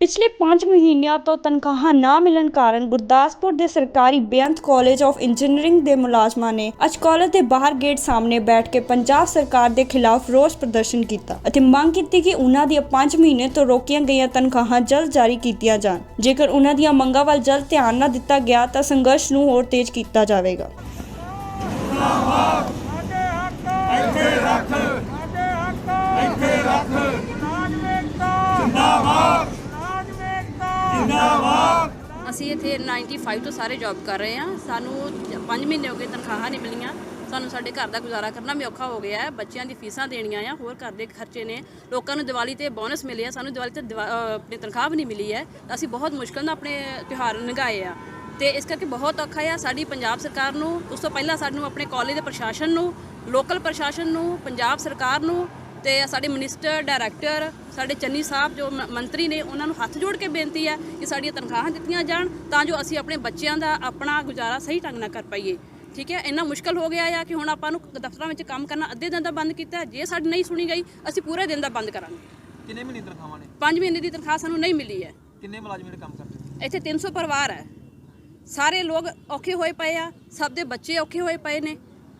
ਪਿਛਲੇ ਪੰਜ ਮਹੀਨਿਆਂ ਤੋਂ ਤਨਖਾਹਾਂ ਨਾ ਮਿਲਣ ਕਾਰਨ ਗੁਰਦਾਸਪੁਰ ਦੇ ਸਰਕਾਰੀ ਬੇਅੰਤ ਕਾਲਜ ਆਫ ਇੰਜੀਨੀਅਰਿੰਗ ਦੇ ਮੁਲਾਜ਼ਮਾਂ ਨੇ ਅੱਜ ਕਾਲਜ ਦੇ ਬਾਹਰ ਗੇਟ ਸਾਹਮਣੇ ਬੈਠ ਕੇ ਪੰਜਾਬ ਸਰਕਾਰ ਦੇ ਖਿਲਾਫ ਰੋਸ ਪ੍ਰਦਰਸ਼ਨ ਕੀਤਾ ਅਤੇ ਮੰਗ ਕੀਤੀ ਕਿ ਉਹਨਾਂ ਦੀਆਂ ਪੰਜ ਮਹੀਨੇ ਤੋਂ ਰੋਕੀਆਂ ਗਈਆਂ ਤਨਖਾਹਾਂ ਜਲਦ ਜਾਰੀ ਕੀਤੀਆਂ ਜਾਣ। ਜੇਕਰ ਉਹਨਾਂ ਦੀਆਂ ਮੰਗਾਂ ਵੱਲ ਜਲਦ ਧਿਆਨ ਨਾ ਦਿੱਤਾ ਗਿਆ ਤਾਂ ਸੰਘਰਸ਼ ਨੂੰ ਹੋਰ ਤੇਜ਼ ਕੀਤਾ ਜਾਵੇਗਾ। ਅਸੀਂ ਇੱਥੇ 95 ਤੋਂ ਸਾਰੇ ਜੌਬ ਕਰ ਰਹੇ ਹਾਂ। ਸਾਨੂੰ 5 ਮਹੀਨੇ ਹੋ ਗਏ ਤਨਖਾਹਾਂ ਨਹੀਂ ਮਿਲੀਆਂ। ਸਾਨੂੰ ਸਾਡੇ ਘਰ ਦਾ ਗੁਜ਼ਾਰਾ ਕਰਨਾ ਵੀ ਔਖਾ ਹੋ ਗਿਆ ਹੈ। ਬੱਚਿਆਂ ਦੀ ਫੀਸਾਂ ਦੇਣੀਆਂ ਆ, ਹੋਰ ਘਰ ਦੇ ਖਰਚੇ ਨੇ। ਲੋਕਾਂ ਨੂੰ ਦੀਵਾਲੀ ਤੇ ਬੋਨਸ ਮਿਲੇ ਆ। ਸਾਨੂੰ ਦੀਵਾਲੀ ਤੇ ਦਿਵਾ- ਆਪਣੀ ਤਨਖਾਹ ਵੀ ਨਹੀਂ ਮਿਲੀ ਹੈ। ਅਸੀਂ ਬਹੁਤ ਮੁਸ਼ਕਲ ਨਾਲ ਆਪਣੇ ਤਿਉਹਾਰ ਲੰਘਾਏ ਆ। ਤੇ ਇਸ ਕਰਕੇ ਬਹੁਤ ਔਖਾ ਆ। ਸਾਡੀ ਪੰਜਾਬ ਸਰਕਾਰ ਨੂੰ, ਉਸ ਤੋਂ ਪਹਿਲਾਂ ਸਾਨੂੰ ਆਪਣੇ ਕਾਲਜ ਦੇ ਪ੍ਰਸ਼ਾਸਨ ਨੂੰ ਲੋਕਲ ਪ੍ਰਸ਼ਾਸਨ ਨੂੰ, ਪੰਜਾਬ ਸਰਕਾਰ ਨੂੰ ਤੇ ਸਾਡੇ ਮਿਨਿਸਟਰ ਡਾਇਰੈਕਟਰ ਸਾਡੇ ਚੰਨੀ ਸਾਹਿਬ ਜੋ ਮੰਤਰੀ ਨੇ ਉਹਨਾਂ ਨੂੰ ਹੱਥ ਜੋੜ ਕੇ ਬੇਨਤੀ ਹੈ ਕਿ ਸਾਡੀਆਂ ਤਨਖਾਹਾਂ ਦਿੱਤੀਆਂ ਜਾਣ ਤਾਂ ਜੋ ਅਸੀਂ ਆਪਣੇ ਬੱਚਿਆਂ ਦਾ ਆਪਣਾ ਗੁਜ਼ਾਰਾ ਸਹੀ ਢੰਗ ਨਾਲ ਕਰ ਪਾਈਏ। ਠੀਕ ਹੈ? ਇੰਨਾ ਮੁਸ਼ਕਲ ਹੋ ਗਿਆ ਆ ਕਿ ਹੁਣ ਆਪਾਂ ਨੂੰ ਦਫ਼ਤਰਾਂ ਵਿੱਚ ਕੰਮ ਕਰਨਾ ਅੱਧੇ ਦਿਨ ਦਾ ਬੰਦ ਕੀਤਾ। ਜੇ ਸਾਡੀ ਨਹੀਂ ਸੁਣੀ ਗਈ ਅਸੀਂ ਪੂਰੇ ਦਿਨ ਦਾ ਬੰਦ ਕਰਾਂਗੇ। ਕਿੰਨੇ ਮਹੀਨੇ ਤਨਖਾਹਾਂ ਨੇ? 5 ਮਹੀਨੇ ਦੀ ਤਨਖਾਹ ਸਾਨੂੰ ਨਹੀਂ ਮਿਲੀ ਹੈ। ਕਿੰਨੇ ਮੁਲਾਜ਼ਮ ਜਿਹੜੇ ਕੰਮ ਕਰਦੇ ਇੱਥੇ 300 ਪਰਿਵਾਰ ਹੈ। ਸਾਰੇ ਲੋਕ ਔਖੇ ਹੋਏ ਪਏ ਆ। ਸਭ ਦੇ ਬੱਚੇ ਔਖੇ ਹੋਏ ਪਏ ਨੇ।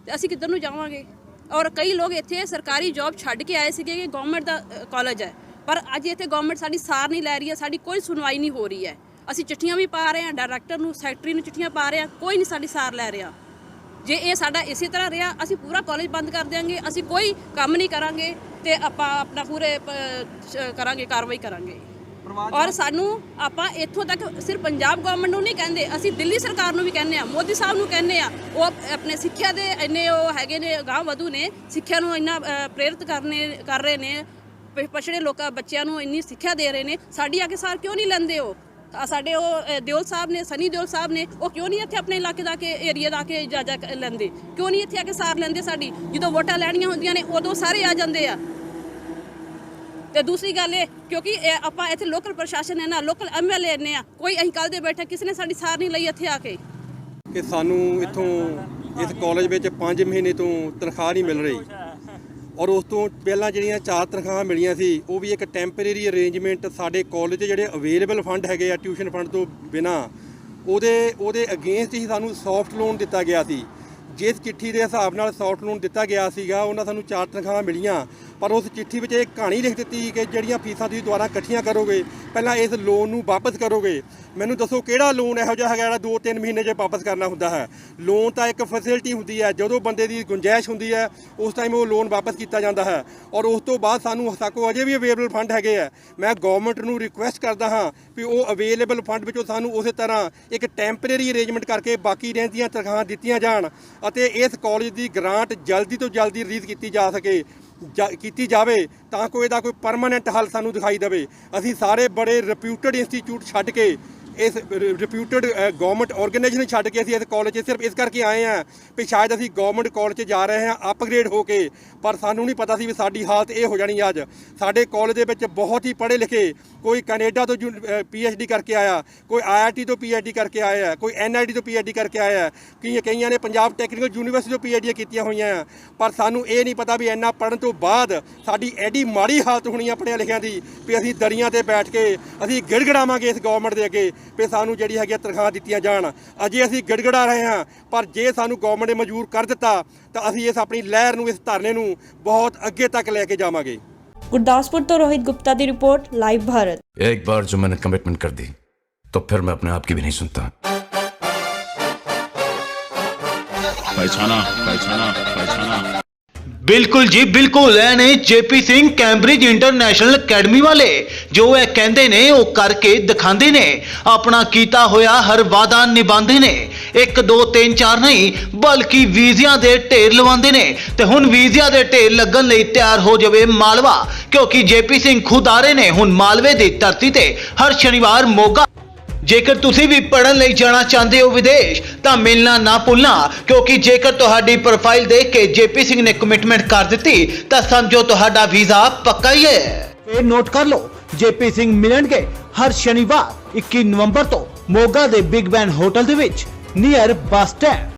ਤੇ ਅਸੀਂ ਕਿੱਧਰ ਨੂੰ ਜਾਵਾਂਗੇ? ਔਰ ਕਈ ਲੋਕ ਇੱਥੇ ਸਰਕਾਰੀ ਜੌਬ ਛੱਡ ਕੇ ਆਏ ਸੀਗੇ ਕਿ ਗਵਰਨਮੈਂਟ ਦਾ ਕਾਲਜ ਹੈ। ਪਰ ਅੱਜ ਇੱਥੇ ਗਵਰਨਮੈਂਟ ਸਾਡੀ ਸਾਰ ਨਹੀਂ ਲੈ ਰਹੀ ਹੈ, ਸਾਡੀ ਕੋਈ ਸੁਣਵਾਈ ਨਹੀਂ ਹੋ ਰਹੀ ਹੈ। ਅਸੀਂ ਚਿੱਠੀਆਂ ਵੀ ਪਾ ਰਹੇ ਹਾਂ ਡਾਇਰੈਕਟਰ ਨੂੰ ਸੈਕਟਰੀ ਨੂੰ ਚਿੱਠੀਆਂ ਪਾ ਰਹੇ ਹਾਂ, ਕੋਈ ਨਹੀਂ ਸਾਡੀ ਸਾਰ ਲੈ ਰਿਹਾ। ਜੇ ਇਹ ਸਾਡਾ ਇਸੇ ਤਰ੍ਹਾਂ ਰਿਹਾ, ਅਸੀਂ ਪੂਰਾ ਕਾਲਜ ਬੰਦ ਕਰ ਦਿਆਂਗੇ, ਅਸੀਂ ਕੋਈ ਕੰਮ ਨਹੀਂ ਕਰਾਂਗੇ ਤੇ ਆਪਾਂ ਆਪਣਾ ਪੂਰੇ ਕਰਾਂਗੇ, ਕਾਰਵਾਈ ਕਰਾਂਗੇ। ਔਰ ਸਾਨੂੰ ਆਪਾਂ ਇੱਥੋਂ ਤੱਕ ਸਿਰਫ ਪੰਜਾਬ ਗਵਰਨਮੈਂਟ ਨੂੰ ਨਹੀਂ ਕਹਿੰਦੇ, ਅਸੀਂ ਦਿੱਲੀ ਸਰਕਾਰ ਨੂੰ ਵੀ ਕਹਿੰਦੇ ਆ ਮੋਦੀ ਸਾਹਿਬ ਨੂੰ ਕਹਿੰਦੇ ਆ ਉਹ ਆਪਣੇ ਸਿੱਖਿਆ ਦੇ ਇੰਨੇ ਉਹ ਹੈਗੇ ਨੇ ਗਾਂਵ ਵਧੂ ਨੇ, ਸਿੱਖਿਆ ਨੂੰ ਇੰਨਾ ਪ੍ਰੇਰਿਤ ਕਰਨੇ, ਕਰ ਰਹੇ ਨੇ ਪਛੜੇ ਲੋਕਾਂ, ਬੱਚਿਆਂ ਨੂੰ ਇੰਨੀ ਸਿੱਖਿਆ ਦੇ ਰਹੇ ਨੇ, ਸਾਡੀ ਆ ਕੇ ਸਾਰ ਕਿਉਂ ਨਹੀਂ ਲੈਂਦੇ ਉਹ? ਸਾਡੇ ਉਹ ਦਿਓਲ ਸਾਹਿਬ ਨੇ, ਸਨੀ ਦਿਓਲ ਸਾਹਿਬ ਨੇ, ਉਹ ਕਿਉਂ ਨਹੀਂ ਇੱਥੇ ਆਪਣੇ ਇਲਾਕੇ ਦਾ ਕੇ ਏਰੀਆ ਦਾ ਕੇ ਜਾਜਾ ਲੈਂਦੇ? ਕਿਉਂ ਨਹੀਂ ਇੱਥੇ ਆ ਕੇ ਸਾਰ ਲੈਂਦੇ ਸਾਡੀ? ਜਦੋਂ ਵੋਟਾਂ ਲੈਣੀਆਂ ਹੁੰਦੀਆਂ ਨੇ, ਉਦੋਂ ਸਾਰੇ ਆ ਜਾਂਦੇ ਆ। ਤੇ ਦੂਸਰੀ ਗੱਲ ਇਹ, ਕਿਉਂਕਿ ਇਹ ਆਪਾਂ ਇੱਥੇ ਲੋਕਲ ਪ੍ਰਸ਼ਾਸਨ ਹੈ ਨਾ ਲੋਕਲ ਐਮਐਲਏ ਨੇ ਆ, ਕੋਈ ਅਸੀਂ ਕੱਲ ਦੇ ਬੈਠੇ ਕਿਸੇ ਨੇ ਸਾਡੀ ਸਾਰ ਨਹੀਂ ਲਈ ਇੱਥੇ ਆ ਕੇ। ਕਿ ਸਾਨੂੰ ਇੱਥੋਂ ਇਸ ਕਾਲਜ ਵਿੱਚ 5 ਮਹੀਨੇ ਤੋਂ ਤਨਖਾਹ ਨਹੀਂ ਮਿਲ ਰਹੀ। ਔਰ ਉਸ ਤੋਂ ਪਹਿਲਾਂ ਜਿਹੜੀਆਂ ਚਾਰ ਤਨਖਾਹਾਂ ਮਿਲੀਆਂ ਸੀ, ਉਹ ਵੀ ਇੱਕ ਟੈਂਪਰੇਰੀ ਅਰੇਂਜਮੈਂਟ ਸਾਡੇ ਕਾਲਜ 'ਚ ਜਿਹੜੇ ਅਵੇਲੇਬਲ ਫੰਡ ਹੈਗੇ ਆ ਟਿਊਸ਼ਨ ਫੰਡ ਤੋਂ ਬਿਨਾ, ਉਹਦੇ ਉਹਦੇ ਅਗੇਂਸਟ ਹੀ ਸਾਨੂੰ ਸੌਫਟ ਲੋਨ ਦਿੱਤਾ ਗਿਆ ਸੀ। ਜਿਸ ਚਿੱਠੀ ਦੇ ਹਿਸਾਬ ਨਾਲ ਸੌਫਟ ਲੋਨ ਦਿੱਤਾ ਗਿਆ ਸੀਗਾ, ਉਹਨਾਂ ਸਾਨੂੰ ਚਾਰ ਤਨਖਾਹਾਂ ਮਿਲੀਆਂ। ਪਰ ਉਸ ਚਿੱਠੀ ਵਿੱਚ ਇਹ ਕਹਾਣੀ ਲਿਖ ਦਿੱਤੀ ਕਿ ਜਿਹੜੀਆਂ ਫੀਸਾਂ ਤੁਸੀਂ ਦੁਬਾਰਾ ਇਕੱਠੀਆਂ ਕਰੋਗੇ, ਪਹਿਲਾਂ ਇਸ ਲੋਨ ਨੂੰ ਵਾਪਸ ਕਰੋਗੇ। ਮੈਨੂੰ ਦੱਸੋ ਕਿਹੜਾ ਲੋਨ ਇਹੋ ਜਿਹਾ ਹੈਗਾ ਜਿਹੜਾ 2-3 ਮਹੀਨੇ 'ਚ ਵਾਪਸ ਕਰਨਾ ਹੁੰਦਾ ਹੈ? ਲੋਨ ਤਾਂ ਇੱਕ ਫੈਸਿਲਿਟੀ ਹੁੰਦੀ ਹੈ, ਜਦੋਂ ਬੰਦੇ ਦੀ ਗੁੰਜਾਇਸ਼ ਹੁੰਦੀ ਹੈ, ਉਸ ਟਾਈਮ ਉਹ ਲੋਨ ਵਾਪਸ ਕੀਤਾ ਜਾਂਦਾ ਹੈ। ਔਰ ਉਸ ਤੋਂ ਬਾਅਦ ਸਾਨੂੰ ਸਾਕੋ ਅਜੇ ਵੀ ਅਵੇਲੇਬਲ ਫੰਡ ਹੈਗੇ ਆ ਮੈਂ ਗਵਰਨਮੈਂਟ ਨੂੰ ਰਿਕੁਐਸਟ ਕਰਦਾ ਹਾਂ ਵੀ ਉਹ ਅਵੇਲੇਬਲ ਫੰਡ ਵਿੱਚੋਂ ਸਾਨੂੰ ਉਸੇ ਤਰ੍ਹਾਂ ਇੱਕ ਟੈਂਪਰੇਰੀ ਅਰੇਂਜਮੈਂਟ ਕਰਕੇ ਬਾਕੀ ਰਹਿੰਦੀਆਂ ਤਨਖਾਹਾਂ ਦਿੱਤੀਆਂ ਜਾਣ ਅਤੇ ਇਸ ਕਾਲਜ ਦੀ ਗ੍ਰਾਂਟ ਜਲਦੀ ਤੋਂ ਜਲਦੀ ਰਿਲੀਜ਼ ਕੀਤੀ ਜਾ ਸਕੇ, ਜਾ- ਕੀਤੀ ਜਾਵੇ ਤਾਂ ਕੋਈ ਇਹਦਾ ਕੋਈ ਪਰਮਾਨੈਂਟ ਹੱਲ ਸਾਨੂੰ ਦਿਖਾਈ ਦੇਵੇ। ਅਸੀਂ ਸਾਰੇ ਬੜੇ ਰਿਪਿਊਟਡ ਇੰਸਟੀਚਿਊਟ ਛੱਡ ਕੇ ਇਸ ਰਿਪਿਊਟਡ ਗਵਰਨਮੈਂਟ ਆਰਗੇਨਾਈਜੇਸ਼ਨ ਛੱਡ ਕੇ ਅਸੀਂ ਇਸ ਕਾਲਜ 'ਚ ਸਿਰਫ ਇਸ ਕਰਕੇ ਆਏ ਆ ਵੀ ਸ਼ਾਇਦ ਅਸੀਂ ਗਵਰਨਮੈਂਟ ਕਾਲਜ 'ਚ ਜਾ ਰਹੇ ਹਾਂ ਅਪਗ੍ਰੇਡ ਹੋ ਕੇ, ਪਰ ਸਾਨੂੰ ਨਹੀਂ ਪਤਾ ਸੀ ਵੀ ਸਾਡੀ ਹਾਲਤ ਇਹ ਹੋ ਜਾਣੀ ਅੱਜ। ਸਾਡੇ ਕਾਲਜ ਦੇ ਵਿੱਚ ਬਹੁਤ ਹੀ ਪੜ੍ਹੇ ਲਿਖੇ, ਕੋਈ ਕੈਨੇਡਾ ਤੋਂ ਪੀਐਚਡੀ ਕਰਕੇ ਆਇਆ, ਕੋਈ ਆਈਆਈਟੀ ਤੋਂ ਪੀਐਚਡੀ ਕਰਕੇ ਆਇਆ, ਕੋਈ ਐਨਆਈਟੀ ਤੋਂ ਪੀਐਚਡੀ ਕਰਕੇ ਆਇਆ, ਕਈ, ਕਈਆਂ ਨੇ ਪੰਜਾਬ ਟੈਕਨੀਕਲ ਯੂਨੀਵਰਸਿਟੀ ਤੋਂ ਪੀਐਚਡੀ ਕੀਤੀਆਂ ਹੋਈਆਂ ਆ ਪਰ ਸਾਨੂੰ ਇਹ ਨਹੀਂ ਪਤਾ ਵੀ ਇੰਨਾ ਪੜਨ ਤੋਂ ਬਾਅਦ ਸਾਡੀ ਐਡੀ ਮਾੜੀ ਹਾਲਤ ਹੋਣੀ ਆ ਪੜ੍ਹਿਆਂ ਲਿਖਿਆਂ ਦੀ, ਵੀ ਅਸੀਂ ਦਰੀਆਂ ਤੇ ਬੈਠ ਕੇ ਅਸੀਂ ਗਿੜਗੜਾਵਾਂਗੇ ਇਸ ਗਵਰਨਮੈਂਟ ਦੇ ਅੱਗੇ। ਵੀ ਸਾਨੂੰ ਜਿਹੜੀ ਹੈਗੀ ਤਨਖਾਹ ਦਿੱਤੀਆਂ ਜਾਣ। ਅਜੇ ਅਸੀਂ ਗੜਗੜਾ ਰਹੇ ਹਾਂ ਪਰ ਜੇ ਸਾਨੂੰ ਗਵਰਨਮੈਂਟ ਨੇ ਮਜਬੂਰ ਕਰ ਦਿੱਤਾ ਤਾਂ ਅਸੀਂ ਇਸ ਆਪਣੀ ਲਹਿਰ ਨੂੰ ਇਸ ਧਰਨੇ ਨੂੰ ਬਹੁਤ ਅੱਗੇ ਤੱਕ ਲੈ ਕੇ ਜਾਵਾਂਗੇ। गुरदासपुर तो रोहित गुप्ता की रिपोर्ट लाइव भारत एक बार जो मैंने कमिटमेंट कर दी तो फिर मैं अपने आप की भी नहीं सुनता पहचाना पहचाना पहचाना ਬਿਲਕੁਲ ਜੀ, ਬਿਲਕੁਲ। ਇਹ ਨੇ JP Singh Cambridge international academy ਵਾਲੇ, ਜੋ ਇਹ ਕਹਿੰਦੇ ਨੇ, ਉਹ ਕਰਕੇ ਦਿਖਾਉਂਦੇ ਨੇ। ਆਪਣਾ ਕੀਤਾ ਹੋਇਆ ਹਰ ਵਾਅਦਾ ਨਿਭਾਉਂਦੇ ਨੇ। 1 2 3 4 ਨਹੀਂ, ਬਲਕਿ ਵੀਜ਼ਿਆਂ ਦੇ ਢੇਰ ਲਵਾਉਂਦੇ ਨੇ। ਤੇ ਹੁਣ ਵੀਜ਼ਿਆਂ ਦੇ ਢੇਰ ਲੱਗਣ ਲਈ ਤਿਆਰ ਹੋ ਜਾਵੇ ਮਾਲਵਾ, ਕਿਉਂਕਿ ਜੇਪੀ ਸਿੰਘ ਖੁਦ ਆ ਰਹੇ ਨੇ ਹੁਣ ਮਾਲਵੇ ਦੀ ਧਰਤੀ ਤੇ। ਹਰ ਸ਼ਨੀਵਾਰ ਮੋਗਾ ਜੇਕਰ ਤੁਸੀਂ ਵੀ ਪੜਨ ਲਈ ਜਾਣਾ ਚਾਹੁੰਦੇ ਹੋ ਵਿਦੇਸ਼, ਤਾਂ ਮਿਲਣਾ ਨਾ ਭੁੱਲਣਾ, ਕਿਉਂਕਿ ਜੇਕਰ ਤੁਹਾਡੀ ਪ੍ਰੋਫਾਈਲ ਦੇਖ ਕੇ ਜੇਪੀ ਸਿੰਘ ਨੇ ਕਮਿਟਮੈਂਟ ਕਰ ਦਿੱਤੀ, ਤਾਂ ਸਮਝੋ ਤੁਹਾਡਾ ਵੀਜ਼ਾ ਪੱਕਾ ਹੀ ਹੈ। ਇਹ ਨੋਟ ਕਰ ਲਓ, ਜੇਪੀ ਸਿੰਘ ਮਿਲਣਗੇ ਹਰ ਸ਼ਨੀਵਾਰ 21 ਨਵੰਬਰ ਤੋਂ ਮੋਗਾ ਦੇ ਬਿਗ ਬੈਨ ਹੋਟਲ ਦੇ ਵਿੱਚ ਨੀਅਰ ਬੱਸ ਸਟੈਂਡ